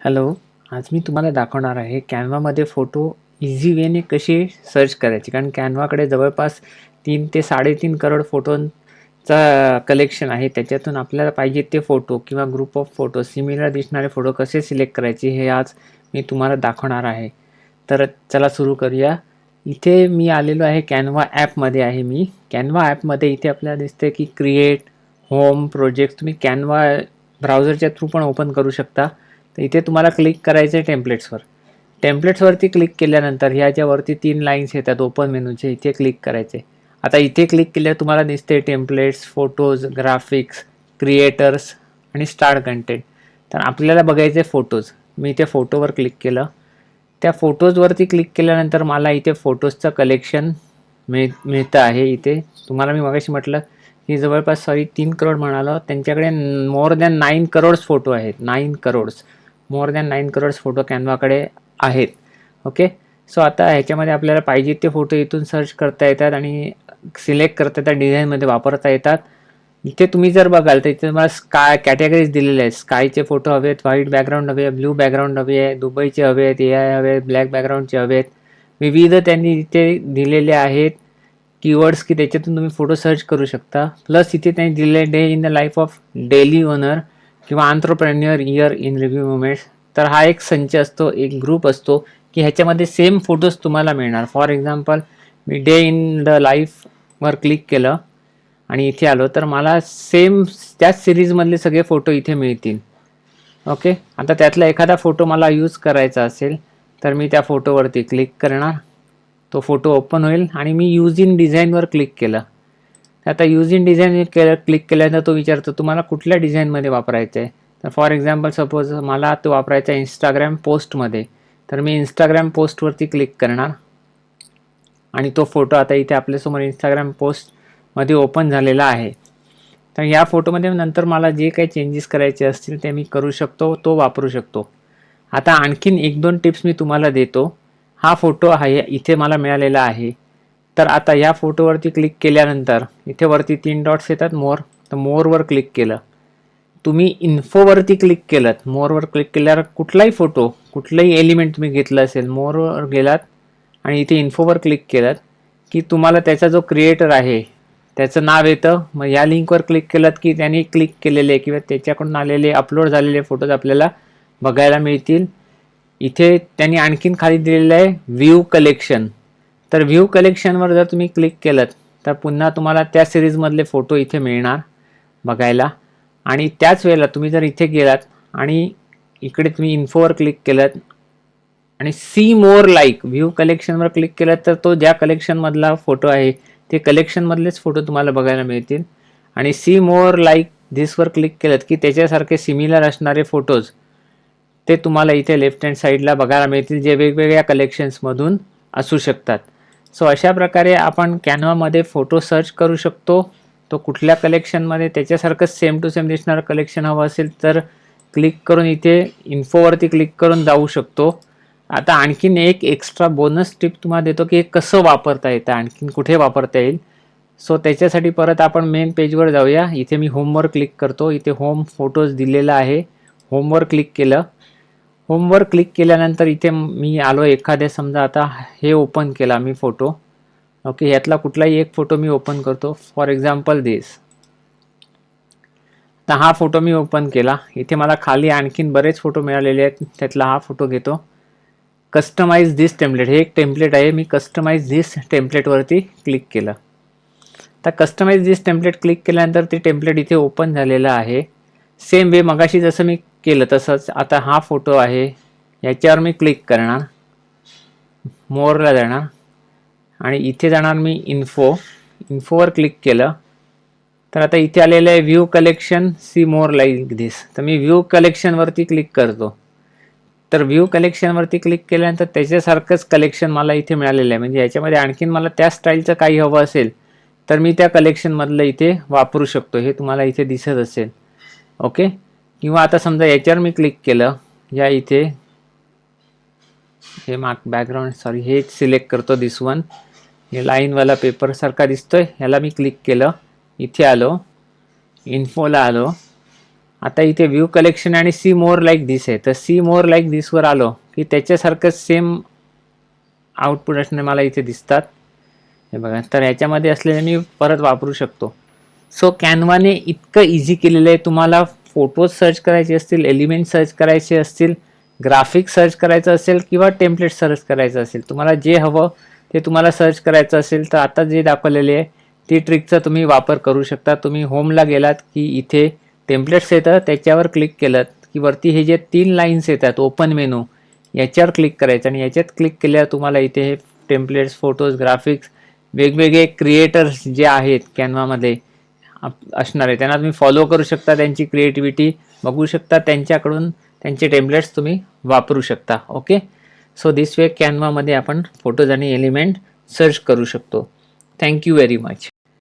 Hello आज मी तुम्हाला दाखवणार आहे कॅनवामध्ये फोटो इझी वेने कसे सर्च करायचे. कारण कॅनवाकडे जवळपास तीन ते साडेतीन करोड फोटोंचा कलेक्शन आहे. त्याच्यातून आपल्याला पाहिजे ते फोटो किंवा ग्रुप ऑफ फोटो सिमिलर दिसणारे फोटो कसे सिलेक्ट करायचे हे आज मी तुम्हाला दाखवणार आहे. तर चला सुरू करूया. इथे मी आलेलो आहे कॅनवा ॲपमध्ये आहे मी. कॅनवा ॲपमध्ये इथे आपल्याला दिसते की क्रिएट होम प्रोजेक्ट तुम्ही कॅनवा ब्राउझरच्या थ्रू पण ओपन करू शकता. तर इथे तुम्हाला क्लिक करायचं आहे टेम्पलेट्सवर टेम्पलेट्सवरती क्लिक केल्यानंतर ह्याच्यावरती तीन लाईन्स येतात ओपन मेनूचे इथे क्लिक करायचे आता इथे क्लिक केल्यावर तुम्हाला दिसते टेम्पलेट्स फोटोज ग्राफिक्स क्रिएटर्स आणि स्टार कंटेंट तर आपल्याला बघायचे फोटोज मी इथे फोटोवर क्लिक केलं. त्या फोटोजवरती क्लिक केल्यानंतर मला इथे फोटोजचं कलेक्शन मिळ मिळतं आहे इथे. तुम्हाला मी मगाशी म्हटलं की जवळपास सॉरी तीन करोड म्हणालो. त्यांच्याकडे more than nine crores photo आहेत. Nine crores more than nine crores photo कॅनवाकडे आहेत. ओके सो आता ह्याच्यामध्ये आपल्याला पाहिजे ते फोटो इथून सर्च करता येतात आणि सिलेक्ट करता येतात डिझाईनमध्ये वापरता येतात. इथे तुम्ही जर बघाल तर इथे तुम्हाला स्काय कॅटेगरीज दिलेले आहेत. स्कायचे फोटो हवे आहेत व्हाईट बॅकग्राऊंड हवे आहे ब्ल्यू बॅकग्राऊंड हवे आहे दुबईचे हवे आहेत ए आय हवे आहेत ब्लॅक बॅकग्राऊंडचे हवे आहेत. विविध त्यांनी इथे दिलेले आहेत कीवर्ड्स की त्याच्यातून तुम्ही फोटो सर्च करू शकता. प्लस इथे त्यांनी दिलेले day in the life of daily owner किंवा entrepreneur year in review moments तर हा एक संच असतो एक ग्रुप असतो की ह्याच्यामध्ये सेम फोटोज तुम्हाला मिळणार. फॉर एक्झाम्पल मी डे इन द लाईफवर क्लिक केलं आणि इथे आलो तर मला सेम त्याच सिरीजमधले सगळे फोटो इथे मिळतील. ओके आता त्यातला एखादा फोटो मला यूज करायचा असेल तर मी त्या फोटोवरती क्लिक करणार. तो फोटो ओपन होईल आणि मी यूज इन डिझाईनवर क्लिक केलं. आता यूज इन डिझाईन केलं क्लिक केल्यानंतर तो विचारतो तुम्हाला कुठल्या डिझाईनमध्ये वापरायचं आहे तर फॉर एक्झाम्पल सपोज मला तो वापरायचा आहे इंस्टाग्राम पोस्टमध्ये तर मी इंस्टाग्राम पोस्टवरती क्लिक करणार. आणि तो फोटो आता इथे आपल्यासमोर इंस्टाग्राम पोस्टमध्ये ओपन झालेला आहे. तर या फोटोमध्ये नंतर मला जे काही चेंजेस करायचे असतील ते मी करू शकतो तो वापरू शकतो. आता आणखीन एक दोन टिप्स मी तुम्हाला देतो. हा फोटो आहे इथे मला मिळालेला आहे. तर आता या फोटोवरती क्लिक केल्यानंतर इथे वरती तीन डॉट्स येतात मोर तर मोरवर क्लिक केलं. तुम्ही इन्फोवरती क्लिक केलं मोरवर क्लिक केल्यावर कुठलाही फोटो कुठलंही एलिमेंट तुम्ही घेतलं असेल मोरवर गेलात आणि इथे इन्फोवर क्लिक केलं की तुम्हाला त्याचा जो क्रिएटर आहे त्याचं नाव येतं. मग या लिंकवर क्लिक केलं की त्यांनी क्लिक केलेले किंवा त्याच्याकडून आलेले अपलोड झालेले फोटोज आपल्याला बघायला मिळतील. इथे त्यांनी आणखीन खाली दिलेलं आहे व्ह्यू कलेक्शन तर व्ह्यू कलेक्शनवर जर तुम्ही क्लिक केलं तर पुन्हा तुम्हाला त्या सिरीजमधले फोटो इथे मिळणार बघायला. आणि त्याच वेळेला तुम्ही जर इथे गेलात आणि इकडे तुम्ही इन्फोवर क्लिक केलं आणि सी मोर लाईक व्ह्यू कलेक्शनवर क्लिक केलं तर तो ज्या कलेक्शनमधला फोटो आहे ते कलेक्शनमधलेच फोटो तुम्हाला बघायला मिळतील. आणि सी मोर लाईक दिसवर क्लिक केलं की त्याच्यासारखे सिमिलर असणारे फोटोज ते तुम्हाला इथे लेफ्ट हँड साईडला बघायला मिळतील जे वेगवेगळ्या कलेक्शन्समधून असू शकतात. सो अशा प्रकारे आपण कॅनवामध्ये फोटो सर्च करू शकतो. तो कुठल्या कलेक्शनमध्ये त्याच्यासारखं सेम टू सेम दिसणारं कलेक्शन हवं असेल तर क्लिक करून इथे इन्फोवरती क्लिक करून जाऊ शकतो. आता आणखीन एक एक्स्ट्रा बोनस टिप तुम्हाला देतो की हे कसं वापरता येतं आणखीन कुठे वापरता येईल. सो त्याच्यासाठी परत आपण मेन पेजवर जाऊया. इथे मी होमवर क्लिक करतो. इथे होम फोटोज दिलेला आहे. होमवर क्लिक केलं. होमवर क्लिक केल्यानंतर इथे मी आलो एखाद्या समजा आता हे ओपन केला मी फोटो ओके ह्यातला कुठलाही एक फोटो मी ओपन करतो. फॉर एक्झाम्पल दिस तर हा फोटो मी ओपन केला. इथे मला खाली आणखीन बरेच फोटो मिळालेले आहेत. त्यातला हा फोटो घेतो. कस्टमाइज दिस टेम्पलेट हे एक टेम्पलेट आहे. मी कस्टमाइज दिस टेम्पलेटवरती क्लिक केलं. तर कस्टमाइज दिस टेम्पलेट क्लिक केल्यानंतर ते टेम्पलेट इथे ओपन झालेलं आहे. सेम वे मगाशी जसं मी केलं तसंच आता हा फोटो आहे. याच्यावर मी क्लिक करणार. मोरला जाणार. आणि इथे जाणार मी इन्फो. इन्फोवर क्लिक केलं. तर आता इथे आलेलं आहे view collection see more like this. तर मी व्ह्यू कलेक्शनवरती क्लिक करतो. तर व्ह्यू कलेक्शनवरती क्लिक केल्यानंतर त्याच्यासारखंच कलेक्शन मला इथे मिळालेलं आहे. म्हणजे याच्यामध्ये आणखीन मला त्या स्टाईलचं काही हवं असेल तर मी त्या कलेक्शनमधलं इथे वापरू शकतो. हे तुम्हाला इथे दिसत असेल. ओके? किंवा आता समजा याच्यावर मी क्लिक केलं या इथे हे मार्क बॅकग्राऊंड सॉरी हे सिलेक्ट करतो दिस वन हे लाईनवाला पेपरसारखा दिसतोय ह्याला मी क्लिक केलं इथे आलो इन्फोला आलो. आता इथे व्ह्यू कलेक्शन आणि सी मोर लाईक दिस आहे. तर सी मोर लाईक दिसवर आलो की त्याच्यासारखं सेम आउटपुट असणे मला इथे दिसतात. हे बघा तर ह्याच्यामध्ये असलेले मी परत वापरू शकतो. सो कॅनवाने इतकं इझी केलेलं आहे. तुम्हाला फोटोज सर्च करायचे असतील एलिमेंट सर्च करायचे असतील ग्राफिक सर्च करायचं असेल किंवा टेम्पलेट सर्च करायचं असेल तुम्हाला जे हवं ते तुम्हाला सर्च करायचं असेल तर आता जे दाखवलेले आहे ती ट्रिकचा तुम्ही वापर करू शकता. तुम्ही होमला गेलात की इथे टेम्पलेट्स येतं त्याच्यावर क्लिक केलं की वरती हे जे तीन लाईन्स येतात ओपन मेनू याच्यावर क्लिक करायचं आणि याच्यात क्लिक केल्यावर तुम्हाला इथे हे टेम्पलेट्स फोटोज ग्राफिक्स वेगवेगळे क्रिएटर्स जे आहेत कॅनवामध्ये असणार आहे. त्यांना तुम्ही फॉलो करू शकता त्यांची क्रिएटिव्हिटी बघू शकता त्यांच्याकडून त्यांचे टेम्पलेट्स तुम्ही वापरू शकता. ओके सो दिस वे कॅनवामध्ये आपण फोटोज आणि एलिमेंट सर्च करू शकतो. Thank you very much